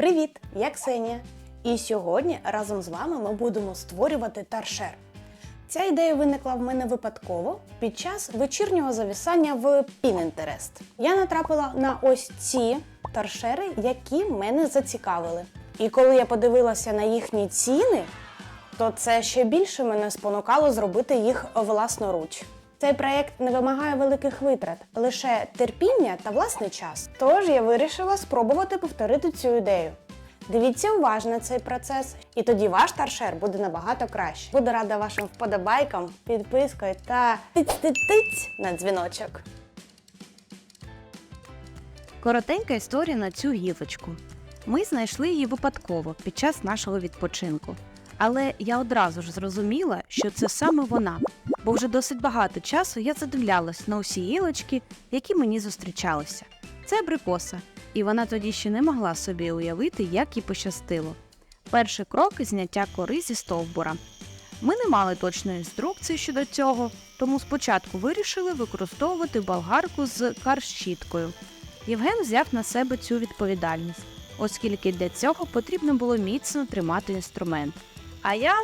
Привіт! Я Ксенія. І сьогодні разом з вами ми будемо створювати торшер. Ця ідея виникла в мене випадково під час вечірнього завісання в Pinterest. Я натрапила на ось ці торшери, які мене зацікавили. І коли я подивилася на їхні ціни, то це ще більше мене спонукало зробити їх власноруч. Цей проєкт не вимагає великих витрат, лише терпіння та власний час. Тож я вирішила спробувати повторити цю ідею. Дивіться уважно цей процес, і тоді ваш торшер буде набагато краще. Буду рада вашим вподобайкам, підпискою та тиць-тиць-тиць на дзвіночок. Коротенька історія на цю гілочку. Ми знайшли її випадково під час нашого відпочинку. Але я одразу ж зрозуміла, що це саме вона, бо вже досить багато часу я задивлялась на усі гілочки, які мені зустрічалися. Це абрикоса, і вона тоді ще не могла собі уявити, як їй пощастило. Перший крок зняття кори зі стовбура. Ми не мали точної інструкції щодо цього, тому спочатку вирішили використовувати болгарку з карщіткою. Євген взяв на себе цю відповідальність, оскільки для цього потрібно було міцно тримати інструмент. А я,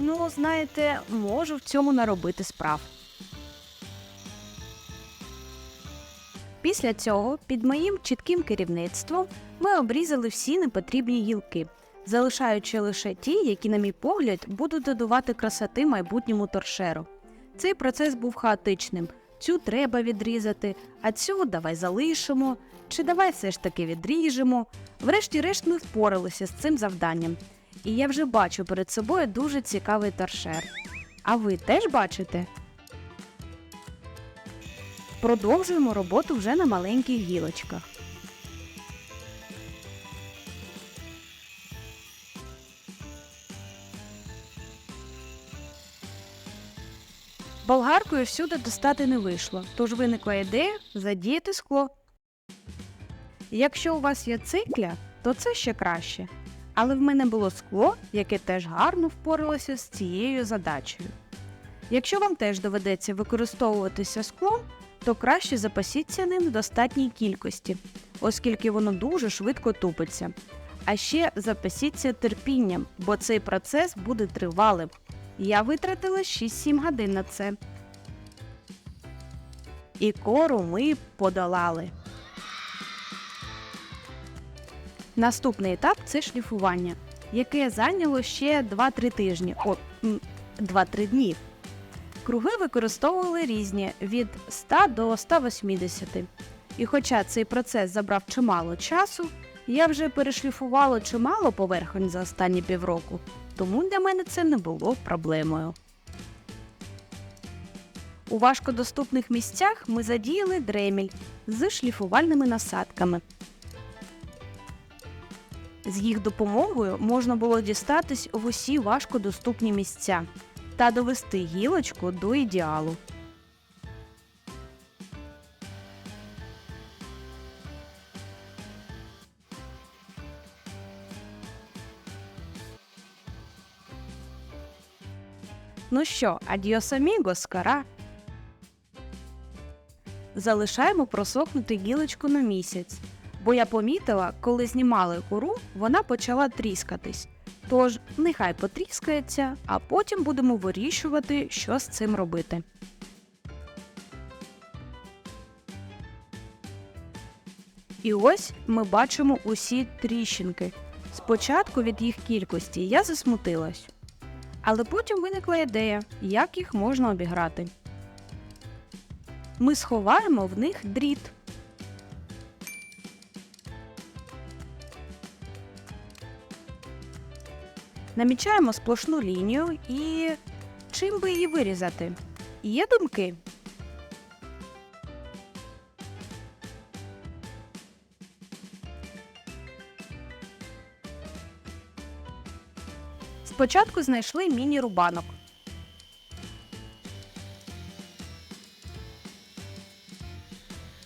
ну знаєте, можу в цьому наробити справ. Після цього, під моїм чітким керівництвом, ми обрізали всі непотрібні гілки, залишаючи лише ті, які, на мій погляд, будуть додавати красоти майбутньому торшеру. Цей процес був хаотичним. Цю треба відрізати, а цю давай залишимо, чи давай все ж таки відріжемо. Врешті-решт ми впоралися з цим завданням. І я вже бачу перед собою дуже цікавий торшер. А ви теж бачите? Продовжуємо роботу вже на маленьких гілочках. Болгаркою всюди достати не вийшло, тож виникла ідея задіяти скло. Якщо у вас є цикля, то це ще краще. Але в мене було скло, яке теж гарно впоралося з цією задачею. Якщо вам теж доведеться використовуватися склом, то краще запасіться ним в достатній кількості, оскільки воно дуже швидко тупиться. А ще запасіться терпінням, бо цей процес буде тривалим. Я витратила 6-7 годин на це. І кору ми подолали. Наступний етап це шліфування, яке зайняло ще 2-3 тижні. О, 2-3 дні. Круги використовували різні від 100 до 180. І хоча цей процес забрав чимало часу, я вже перешліфувала чимало поверхонь за останні півроку, тому для мене це не було проблемою. У важкодоступних місцях ми задіяли дреміль з шліфувальними насадками. З їх допомогою можна було дістатись в усі важкодоступні місця та довести гілочку до ідеалу. Ну що, адіос амігос, кара. Залишаємо просохнути гілочку на місяць, бо я помітила, коли знімали кору, вона почала тріскатись. Тож нехай потріскається, а потім будемо вирішувати, що з цим робити. І ось ми бачимо усі тріщинки. Спочатку від їх кількості я засмутилась. Але потім виникла ідея, як їх можна обіграти. Ми сховаємо в них дріт. Намічаємо сплошну лінію і чим би її вирізати? Є думки? Спочатку знайшли міні-рубанок.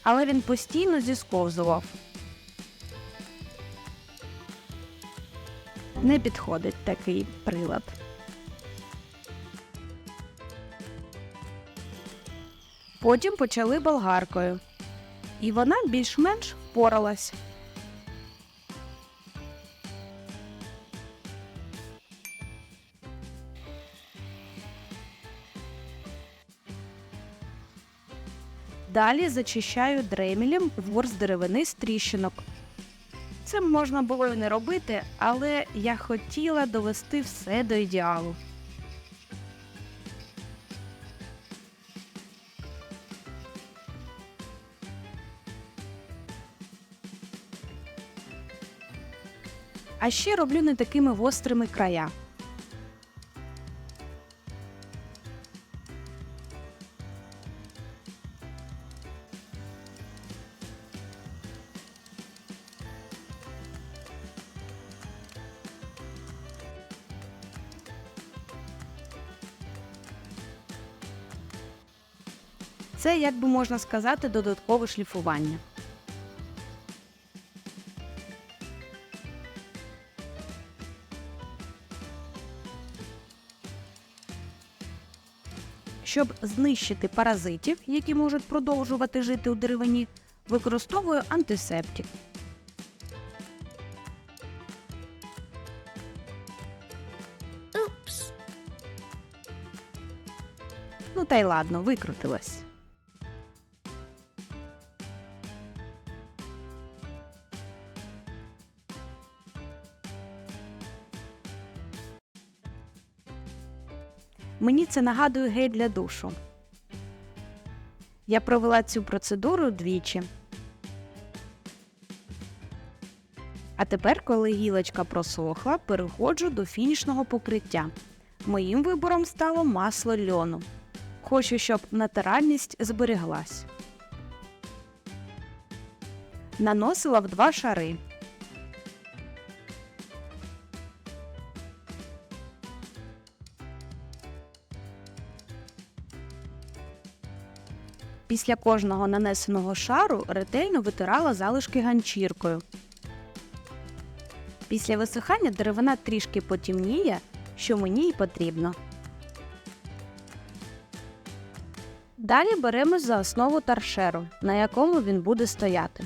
Але він постійно зісковзував. не підходить такий прилад. Потім почали болгаркою. І вона більш-менш впоралась. Далі зачищаю дремілем ворс деревини з тріщинок. Це можна було і не робити, але я хотіла довести все до ідеалу. А ще роблю не такими гострими края. Це, як би можна сказати, додаткове шліфування. Щоб знищити паразитів, які можуть продовжувати жити у деревині, використовую антисептик. Ну та й ладно, викрутилась. Мені це нагадує гель для душу. Я провела цю процедуру двічі. А тепер, коли гілочка просохла, переходжу до фінішного покриття. Моїм вибором стало масло льону. Хочу, щоб натуральність зберіглась. Наносила в два шари. Після кожного нанесеного шару ретельно витирала залишки ганчіркою. Після висихання деревина трішки потемніє, що мені й потрібно. Далі беремо за основу торшеру, на якому він буде стояти.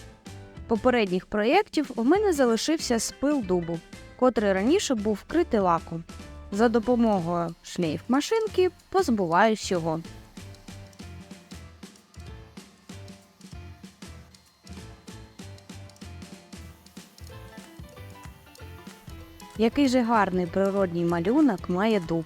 Попередніх проєктів у мене залишився спил дубу, котрий раніше був вкритий лаком. За допомогою шлейф-машинки позбуваюсь його. Який же гарний природній малюнок має дуб.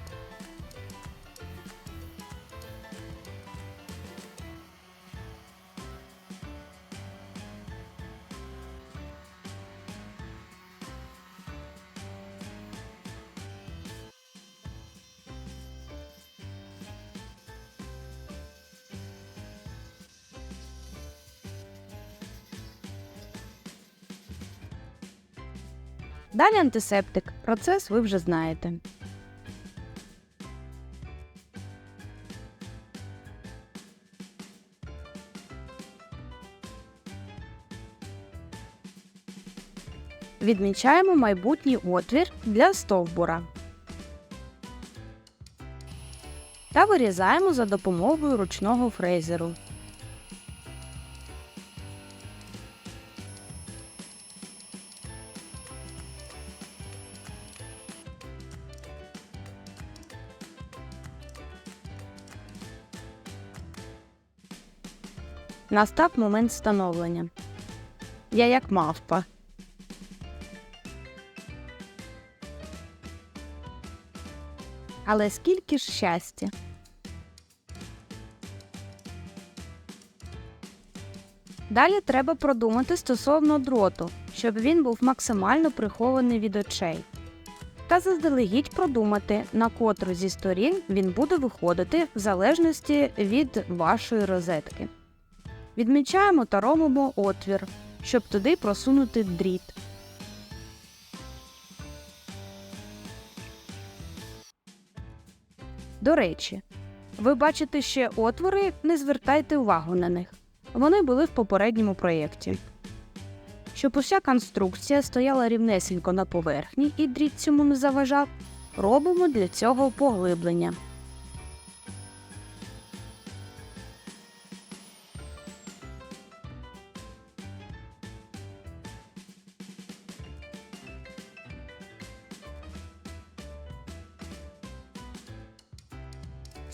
Далі антисептик. Процес ви вже знаєте. Відмічаємо майбутній отвір для стовбура. Та вирізаємо за допомогою ручного фрезеру. Настав момент встановлення. Я як мавпа. Але скільки ж щастя. Далі треба продумати стосовно дроту, щоб він був максимально прихований від очей. Та заздалегідь продумати, на котру зі сторін він буде виходити в залежності від вашої розетки. Відмічаємо та робимо отвір, щоб туди просунути дріт. До речі, ви бачите ще отвори, не звертайте увагу на них. Вони були в попередньому проєкті. Щоб уся конструкція стояла рівнесенько на поверхні і дріт цьому не заважав, робимо для цього поглиблення.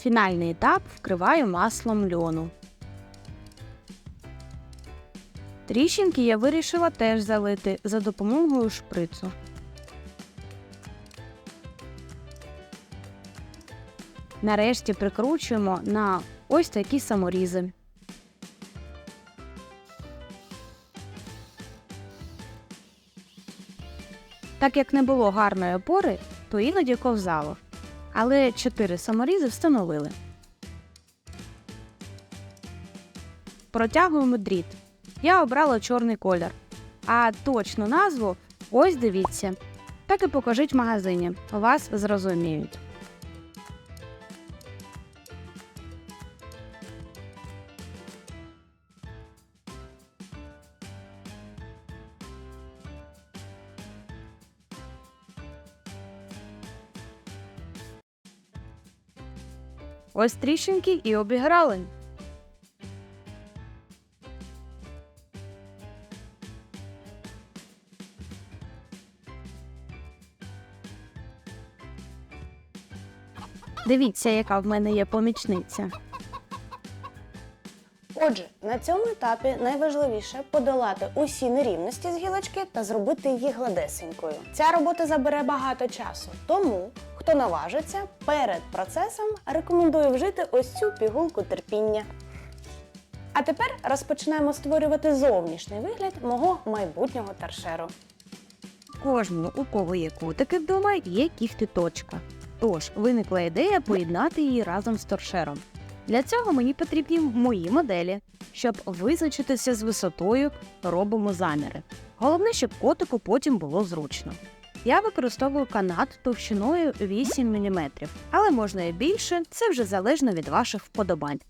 Фінальний етап вкриваю маслом льону. Тріщинки я вирішила теж залити за допомогою шприцу. Нарешті прикручуємо на ось такі саморізи. Так як не було гарної опори, то іноді ковзало. Але чотири саморізи встановили. Протягуємо дріт. Я обрала чорний колір. А точну назву ось дивіться. Так і покажіть в магазині. Вас зрозуміють. Ось тріщинки і обіграли. Дивіться, яка в мене є помічниця. Отже, на цьому етапі найважливіше подолати усі нерівності з гілочки та зробити її гладесенькою. Ця робота забере багато часу, тому хто наважиться перед процесом, рекомендую вжити ось цю пігулку терпіння. А тепер розпочинаємо створювати зовнішній вигляд мого майбутнього торшеру. Кожному, у кого є кутики вдома, є кіхти-точка. Тож виникла ідея поєднати її разом з торшером. Для цього мені потрібні мої моделі. Щоб визначитися з висотою, робимо заміри. Головне, щоб котику потім було зручно. Я використовую канат товщиною 8 мм, але можна і більше, це вже залежно від ваших вподобань.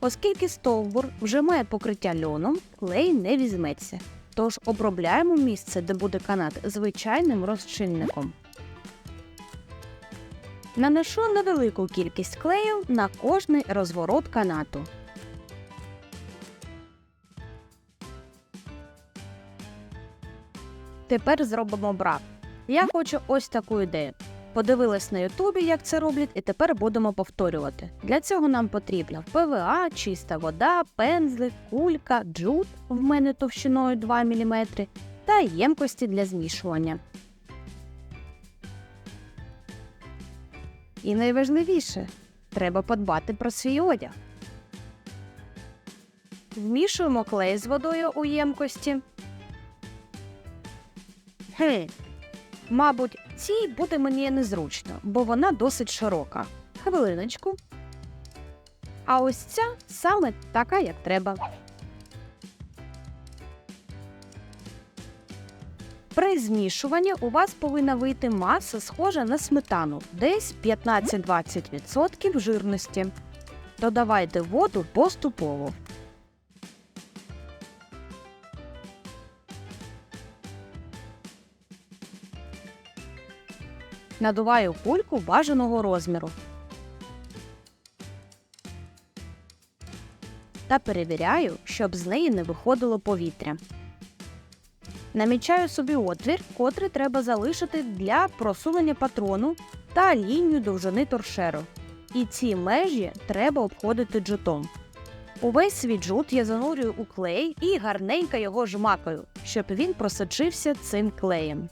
Оскільки стовбур вже має покриття льоном, клей не візьметься. Тож обробляємо місце, де буде канат, звичайним розчинником. Наношу невелику кількість клею на кожний розворот канату. Тепер зробимо брак. Я хочу ось таку ідею. Подивилась на Ютубі, як це роблять, і тепер будемо повторювати. Для цього нам потрібно ПВА, чиста вода, пензлик, кулька, джут в мене товщиною 2 мм та ємкості для змішування. І найважливіше треба подбати про свій одяг. Вмішуємо клей з водою у ємкості. Хм. Мабуть, цій буде мені незручно, бо вона досить широка. Хвилиночку. А ось ця саме така, як треба. При змішуванні у вас повинна вийти маса, схожа на сметану, десь 15-20% жирності. Додавайте воду поступово. Надуваю кульку бажаного розміру. Та перевіряю, щоб з неї не виходило повітря. Намічаю собі отвір, котрий треба залишити для просунення патрону та лінію довжини торшеру. І ці межі треба обходити джутом. Увесь свій джут я занурюю у клей і гарненько його жмакаю, щоб він просочився цим клеєм.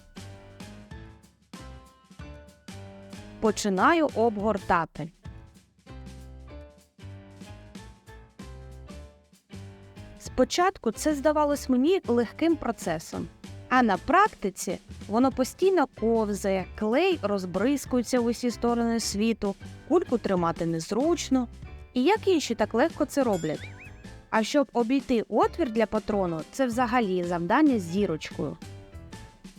Починаю обгортати. Спочатку це здавалось мені легким процесом, а на практиці воно постійно ковзає, клей розбризкується в усі сторони світу, кульку тримати незручно. І як інші так легко це роблять. А щоб обійти отвір для патрону, це взагалі завдання з зірочкою.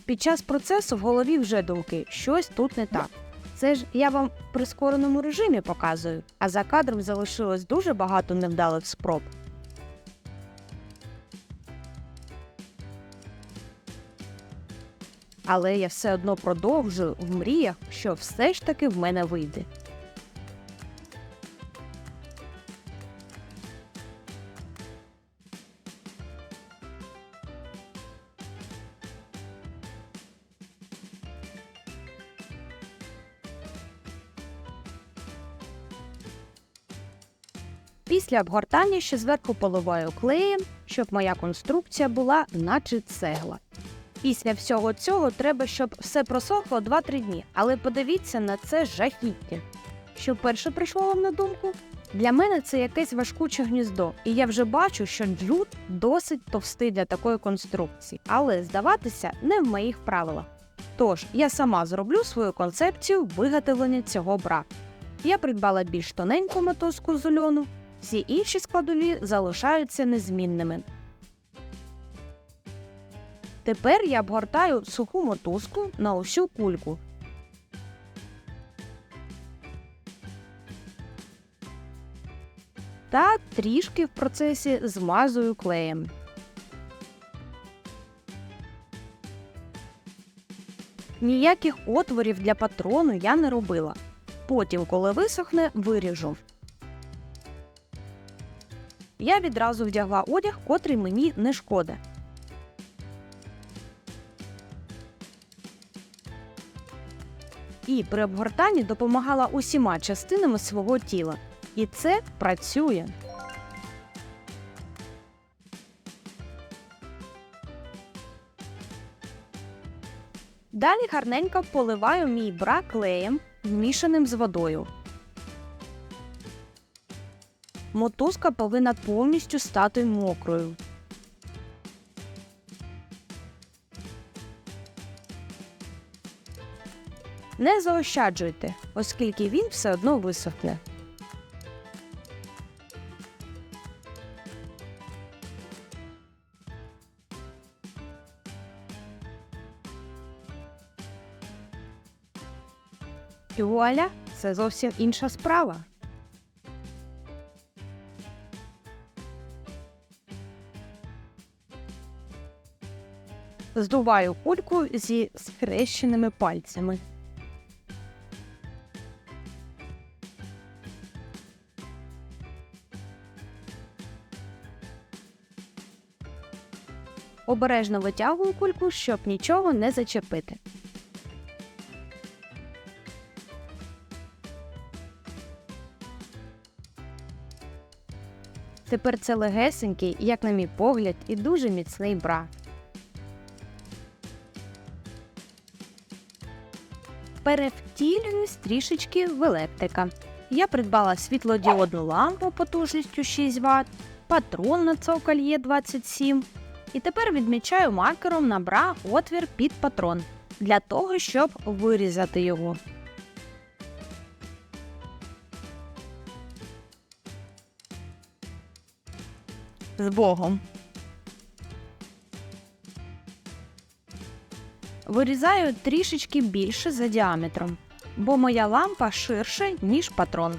Під час процесу в голові вже думки, щось тут не так. Це ж я вам в прискореному режимі показую, а за кадром залишилось дуже багато невдалих спроб. Але я все одно продовжую в мріях, що все ж таки в мене вийде. Після обгортання ще зверху поливаю клеєм, щоб моя конструкція була наче цегла. Після всього цього треба, щоб все просохло 2-3 дні, але подивіться на це жахіття. Що перше прийшло вам на думку? Для мене це якесь важкуче гніздо, і я вже бачу, що джут досить товстий для такої конструкції, але здаватися не в моїх правилах. Тож я сама зроблю свою концепцію виготовлення цього бра. Я придбала більш тоненьку мотузку з ульону, всі інші складові залишаються незмінними. Тепер я обгортаю суху мотузку на усю кульку. Та трішки в процесі змазую клеєм. Ніяких отворів для патрону я не робила. Потім, коли висохне, виріжу. Я відразу вдягла одяг, котрий мені не шкода. І при обгортанні допомагала усіма частинами свого тіла. І це працює. Далі гарненько поливаю мій бра клеєм, змішаним з водою. Мотузка повинна повністю стати мокрою. Не заощаджуйте, оскільки він все одно висохне. І вуаля, це зовсім інша справа. Здуваю кульку зі схрещеними пальцями. Обережно витягую кульку, щоб нічого не зачепити. Тепер це легесенький, як на мій погляд, і дуже міцний бра. Перевтілююсь трішечки в електрика. Я придбала світлодіодну лампу потужністю 6 Вт, патрон на цоколь Є27. І тепер відмічаю маркером на бра отвір під патрон для того, щоб вирізати його. З Богом. Вирізаю трішечки більше за діаметром, бо моя лампа ширше, ніж патрон.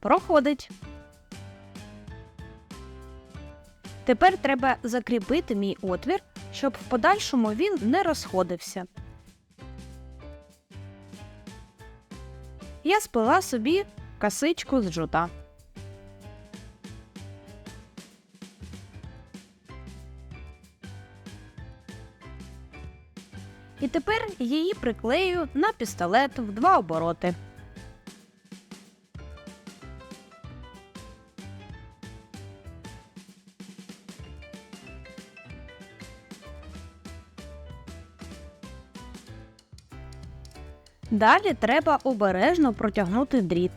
Проходить. Тепер треба закріпити мій отвір, щоб в подальшому він не розходився. Я сплела собі касичку з джута. Тепер її приклею на пістолет в два обороти. Далі треба обережно протягнути дріт.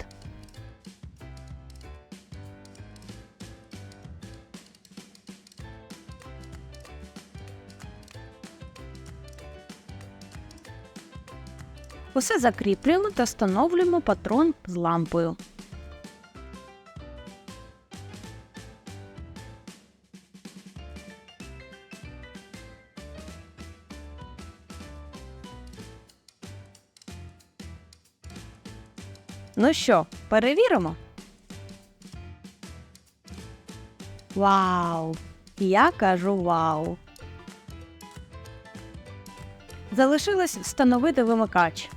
Усе закріплюємо та встановлюємо патрон з лампою. Ну що, перевіримо? Вау! Я кажу вау! Залишилось встановити вимикач.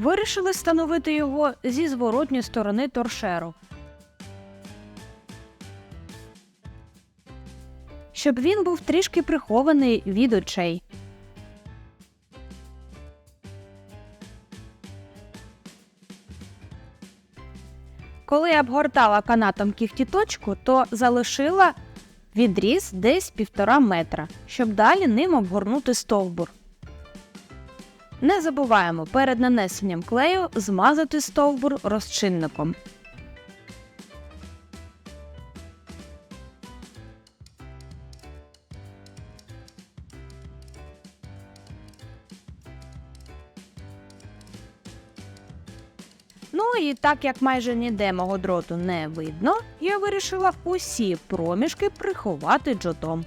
Вирішили встановити його зі зворотньої сторони торшеру. Щоб він був трішки прихований від очей. Коли я обгортала канатом кіхтіточку, то залишила відріз десь півтора метра, щоб далі ним обгорнути стовбур. Не забуваємо перед нанесенням клею змазати стовбур розчинником. Ну і так як майже ніде мого дроту не видно, я вирішила усі проміжки приховати джотом.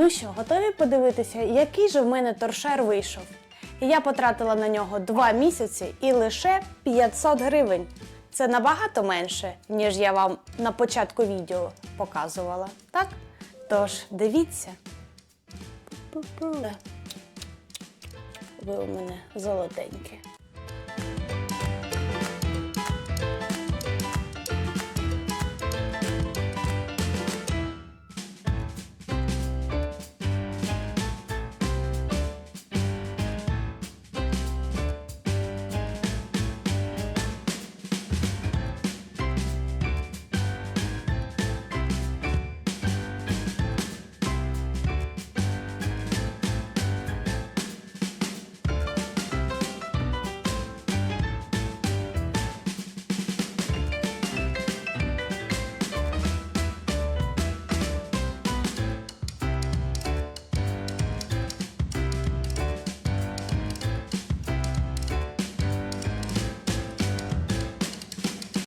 Ну що, готові подивитися, який же в мене торшер вийшов? Я потратила на нього 2 місяці і лише 500 гривень. Це набагато менше, ніж я вам на початку відео показувала. Так? Тож дивіться. Ви у мене золотенькі.